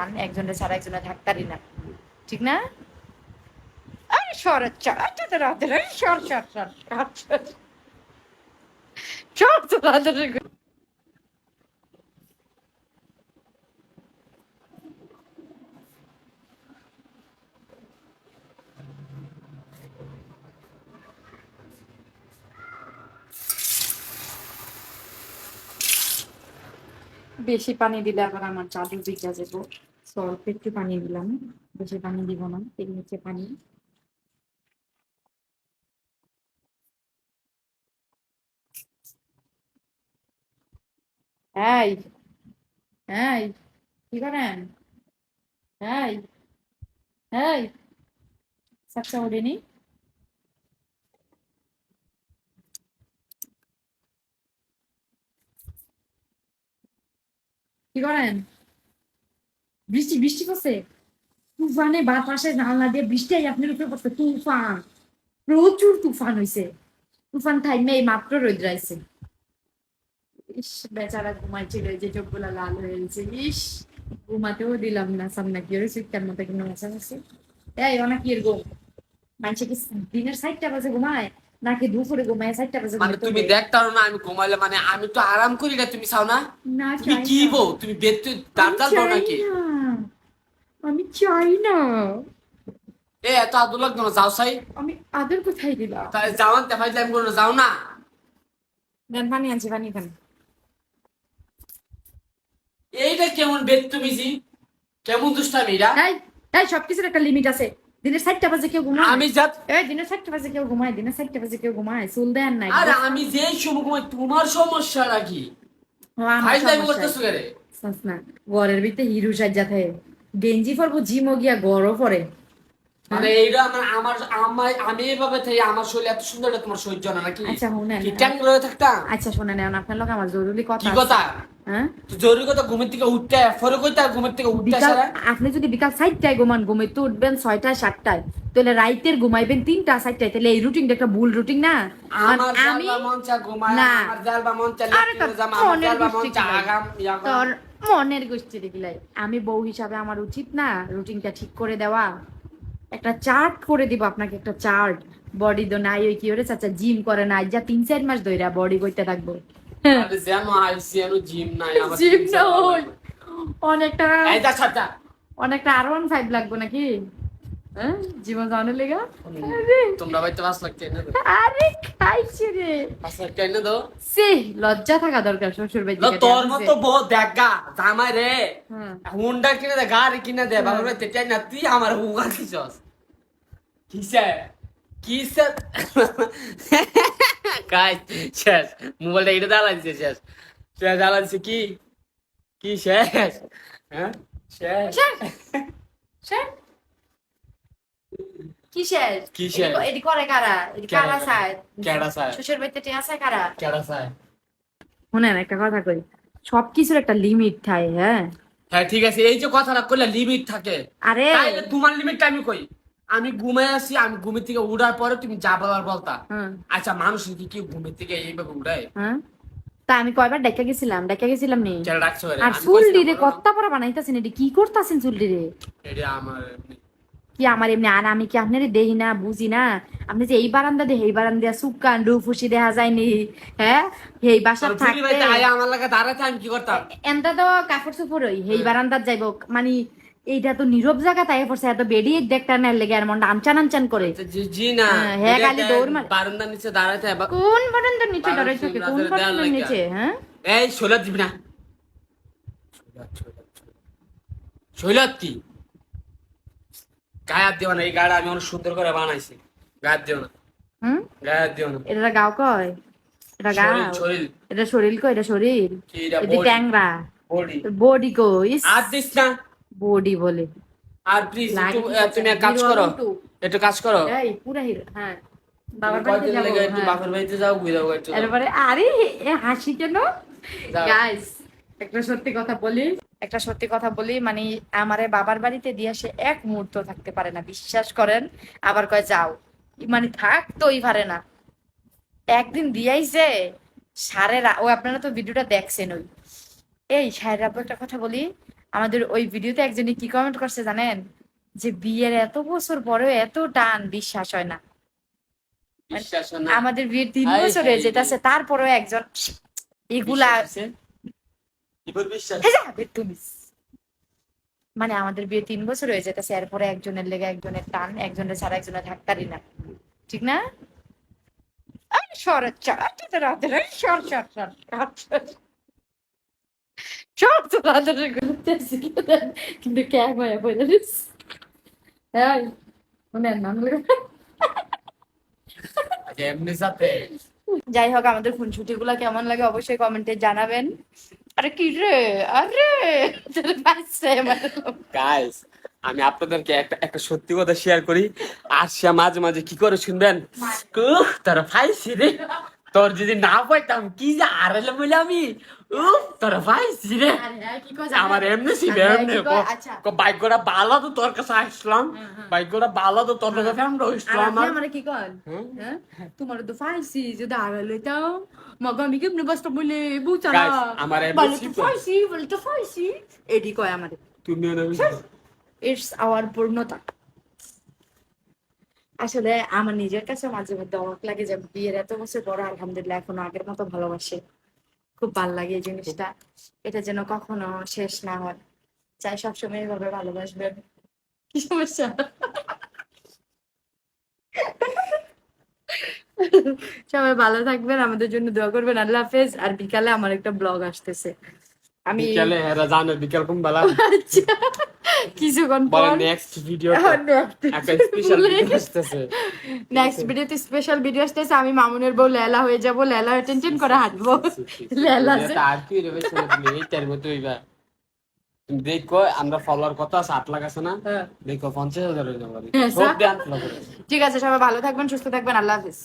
টান একজনের ছাড়া একজনের থাকতারি না। ঠিক না? আরে সর তো রাতে সর সর সর সর সর। তো রাতে বেশি পানি দিলে আবার আমার জাদু বিকা যাব। অল্প একটু পানি দিলাম। বেশি পানি দিব না এর নিচে পানি। এই এই, কি করেন? এই এই সাকসা ওঠেনি কি করেন? বৃষ্টি বৃষ্টি পড়ছে। তুফানে বাতাসে জানলা দিয়ে বৃষ্টি আপনার উপরে পড়ছে। তুফান প্রচুর তুফান হয়েছে তুফান থাইমে এই মাত্র রোদ্রাইছে ইস বেচারা ঘুমাইছিল যে চোখগুলা লাল হয়ে গেছে। ইস ঘুমাতেও দিলাম না সামনে। কি ওরে সুইটার মতো মশা আছে এই অনেক ইয়ের গো। মানুষে কি দিনের সাইডটা বাজে ঘুমায়? নাকি দুপুরে ঘুমায় সাইডটা বাজে মানে তুমি? দেখতে না আমি ঘুমাইলে মানে আমি তো আরাম করি না তুমি চাও না? না তুমি কি। বউ তুমি বেদ তুই দাঁত দাঁত বউ নাকি। আমি চাই না। এ এত আদর লাগতো না যাও সাই। আমি আদর কোথায় দিলাম? তাই যাওয়ান দেখাই আমি কোনো যাও না। দেন পানি আনছি পানি খান এইটা কেমন বেদ তুমি জি কেমন দুষ্টামি এটা এই এই সবকিছুর একটা লিমিট আছে। দিনের সাতটা বাজে কেউ ঘুমায়? আমি যাত এই দিনের সাতটা বাজে কেউ ঘুমায়? দিনের সাতটা বাজে কেউ ঘুমায়? চুল দেন নাই। আর আমি যে সময় ঘুমাই তোমার সমস্যা নাকি টাইম সমস্যা। করতেছো কেরে শুনছ না ঘরের ভিতরে হিরু সাজ্জা থাকে গেঞ্জি পরবো জিমো গিয়া গড়ও পরে। মানে এইটা আমার আমার আমার আমি এভাবে থেকে আমার শরীর এত সুন্দর এটা তোমার সহ্য না নাকি? আচ্ছা শুনেন। কি ট্যাং রয়ে থাকতাম? আচ্ছা শুনে নেন আপনার লোক আমার জরুরি কথা কি কথা? হ্যাঁ? জরুরি কথা ঘুমের থেকে উঠতে ফরে কইতা ঘুমের থেকে উঠতে বিকাল আপনি যদি বিকাল সাতটায় ঘুমান ঘুমাইতে উঠবেন ছয়টায় সাতটায়। তাহলে রাইতের ঘুমাইবেন তিনটা চারটায় তাহলে এই রুটিনটা একটা ভুল রুটিন না? আমি না। মন তোর মনের গোষ্ঠী দেখলাই আমি বউ হিসাবে আমার উচিত না রুটিনটা ঠিক করে দেওয়া। একটা চার্ট করে দিব আপনাকে একটা চার্ট বডি তো নাই ওই কি ওরে চাচা জিম করে না যা তিন চার মাস ধইরা বডি করতে থাকব। জিম নাই জিম না অনেকটা অনেকটা আর ওয়ান ফাইভ লাগবে নাকি? হ্যাঁ জীবন জানার লেগা? তোমরা বাইতে পাঁচ লাখ টাকা আরে খাইছে রে। পাঁচ লাখ টাকা দাও। সে লজ্জা থাকা দরকার শ্বশুর বাড়ি তোর মতো বউ দেখা জামাই রে। হ্যাঁ। হুন্ডা কিনে দে গাড়ি কিনে দে বাবার বাইতে চাই না তুই আমার হুগা দিছস কিসে? কিসে? গাইস শেষ। মোবাইলটা এটা দাঁড়া দিছে শেষ। শেষ দাঁড়া দিছে কি? কি শেষ? হ্যাঁ? শেষ। স্যার কিসের কিসের? এডি- করে কারা? এডি কারা করে? চায় কেডা চায়? শ্বশুর বাড়িতে টিয়া চায় কারা? কেডা চায় শুনেন একটা কথা কই। সবকিছুর একটা লিমিট থাকে হ্যাঁ? হ্যাঁ ঠিক আছে। এই যে কথাটা করলে লিমিট থাকে। আরে তাইলে তোমার লিমিটটা আমি কই। আমি ঘুমাই আছি আমি ঘুমের থেকে উঠার পরে তুমি যা বলার বলতা। আচ্ছা মানুষ কি কি ঘুমের থেকে এইভাবে হ্যাঁ তা আমি কয়বার ডেকে গেছিলাম ডেকে গেছিলাম নি? আর আমি চুল ডিরে কত্তা পরা বানাইতাছেন এটি কি করতাছেন চুল ডিরে এটা আমার। কি আমার এমনি আর আমি কি আপনার দেহি না বুঝি না? আপনি যে এই বারান্দা দিয়ে এই বারান্দা সুকান রুফুসি দেখা যায়নি হ্যাঁ? এই বাসা থাকতে আমার লাগা দাঁড়াতে আমি কি করতাম? এনটা তো কাপড় চোপড় ওই এই বারান্দার যাইব। মানে এইটা তো নীরব জায়গা তাই পড়ছে এত বেডি দেখটা না লেগে আর মনটা আনচান আনচান করে। জি জি না হ্যাঁ, হ্যাঁ, খালি দৌড় মারে। বারান্দার নিচে দাঁড়াতে কোন বারান্দার নিচে বারান্দা দাঁড়াই থাকে কোন বারান্দার নিচে হ্যাঁ? এই শৈলাত দিবি না। শৈলাত কি? গায়ে হাত দিও না এই গাড়া আমি অনেক সুন্দর করে বানাইছি। গায়ে হাত দিও না। হুম? গায়ে হাত দিও না। এটা গাও কয়? এটা গাও? শরীর এটা শরীর কয়? এটা শরীর? এটা ট্যাংরা। body। বডি কো ইস। আর দিস না। বডি বলে। আর প্লিজ তুমি কাজ করো। একটু কাজ করো। এই পুরা হিরো। হ্যাঁ। বাবার বাড়িতে একটু হ্যাঁ। বাপের বাড়িতে যাও ঘুরে যাও একটু। আরে হাসি কেন? যাও। গাইস একটা সত্যি কথা বলি। একটা সত্যি কথা বলি মানে আমারে বাবার বাড়িতে দিয়ে সে এক মুহূর্ত থাকতে পারে না বিশ্বাস করেন। আবার কয় যাও। মানে থাকতোই পারে না। একদিন দিয়াইছে সাড়ে রা- ও আপনারা তো ভিডিওটা দেখছেন ওই এই সাহের আপু একটা কথা বলি আমাদের ওই ভিডিওতে একজনই কি কমেন্ট করছে জানেন? যে বিয়ের এত বছর পরেও এত টান বিশ্বাস হয় না। আমাদের বিয়ের তিন বছর হয়ে। যেতেছে তারপরেও একজন এগুলা বিশ্বাস হচ্ছে? এবার বিশ্বাস এই যাবে তুমি মানে আমাদের বিয়ে তিন বছর হয়ে যেতেছে এরপরে একজনের লেগে একজনের টান একজনের ছাড়া একজনের থাকতারই না। ঠিক না? চর সর সর সর তো ঘুরতেছি। কিন্তু মায়া বলে মনে নাম আচ্ছা, এমনি সাথে যাই হোক আমাদের খুনছুটি গুলা কেমন লাগে অবশ্যই কমেন্টে জানাবেন। আরে কি রে? আরে! গাইস আমি আপনাদেরকে একটা একটা সত্যি কথা শেয়ার করি। আর সে মাঝে মাঝে কি করে শুনবেন? তোরা পাইছি রে। তোর যদি না পাইতাম কি যে আড়ালে বলে আমি? উফ তোরা পাইছি রে আমার এমনি এমনি? আচ্ছা। বাইকটা ভালো তো তোর কাছে আসলাম। বাইকটা ভালো তো তোর কাছে আমরা আসলাম আমারে কি হ্যাঁ? তোমার তো ফাইসি আগে লইতাও। মগা আমি কেমনে বাসটা বলে আমার এমনি বলে তো ছিল। ফাইসি বলে তো ফাইসি। এডি কয় তুমি ইটস আওয়ার পূর্ণতা। আসলে আমার নিজের কাছে মাঝে মধ্যে অবাক লাগে যে বিয়ের এত বছর পর আলহামদুলিল্লাহ এখনও আগের মতো ভালোবাসে। খুব ভালো লাগে এই জিনিসটা। এটা যেন কখনো শেষ না হয়। চাই সবসময় এভাবে ভালোবাসবেন। কি সমস্যা? সবাই ভালো থাকবেন, আমাদের জন্য দোয়া করবেন। আল্লাহ হাফেজ। আর বিকালে আমার একটা ব্লগ আসতেছে। আমি বিকালে এরা জানে বিকাল কোন বেলা আচ্ছা কিছুক্ষণ পর নেক্সট ভিডিও একটা স্পেশাল ভিডিও আসতেছে নেক্সট ভিডিওতে স্পেশাল ভিডিও আসতেছে আমি মামুনের বউ লেলা হয়ে যাব লেলা হয়ে টেনশন করে হাঁটবো লেলা আর কি রে তুমি এইটার মতো হইবা তুমি দেখো আমরা ফলোয়ার কত আছে আট লাখ আছে না হ্যাঁ। দেখো পঞ্চাশ হাজার হয়ে যাবে হ্যাঁ, ঠিক আছে সবাই ভালো থাকবেন সুস্থ থাকবেন আল্লাহ হাফিজ